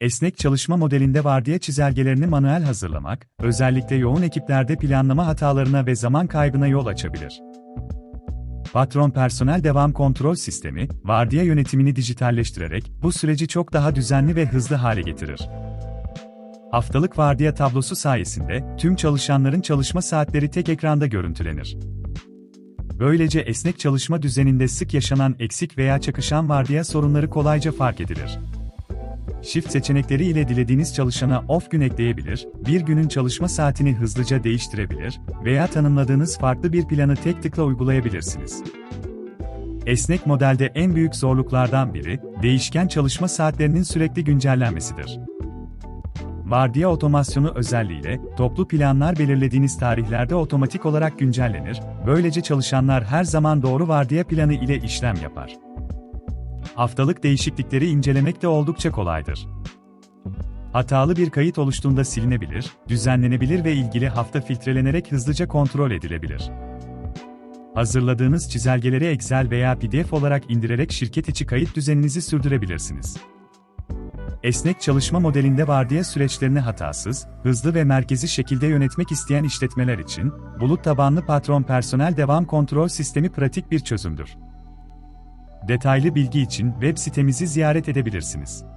Esnek çalışma modelinde vardiya çizelgelerini manuel hazırlamak, özellikle yoğun ekiplerde planlama hatalarına ve zaman kaybına yol açabilir. Patron personel devam kontrol sistemi, vardiya yönetimini dijitalleştirerek bu süreci çok daha düzenli ve hızlı hale getirir. Haftalık vardiya tablosu sayesinde tüm çalışanların çalışma saatleri tek ekranda görüntülenir. Böylece esnek çalışma düzeninde sık yaşanan eksik veya çakışan vardiya sorunları kolayca fark edilir. Shift seçenekleri ile dilediğiniz çalışana off gün ekleyebilir, bir günün çalışma saatini hızlıca değiştirebilir veya tanımladığınız farklı bir planı tek tıkla uygulayabilirsiniz. Esnek modelde en büyük zorluklardan biri, değişken çalışma saatlerinin sürekli güncellenmesidir. Vardiya otomasyonu özelliğiyle, toplu planlar belirlediğiniz tarihlerde otomatik olarak güncellenir, böylece çalışanlar her zaman doğru vardiya planı ile işlem yapar. Haftalık değişiklikleri incelemek de oldukça kolaydır. Hatalı bir kayıt oluştuğunda silinebilir, düzenlenebilir ve ilgili hafta filtrelenerek hızlıca kontrol edilebilir. Hazırladığınız çizelgeleri Excel veya PDF olarak indirerek şirket içi kayıt düzeninizi sürdürebilirsiniz. Esnek çalışma modelinde vardiya süreçlerini hatasız, hızlı ve merkezi şekilde yönetmek isteyen işletmeler için, bulut tabanlı patron personel devam kontrol sistemi pratik bir çözümdür. Detaylı bilgi için web sitemizi ziyaret edebilirsiniz.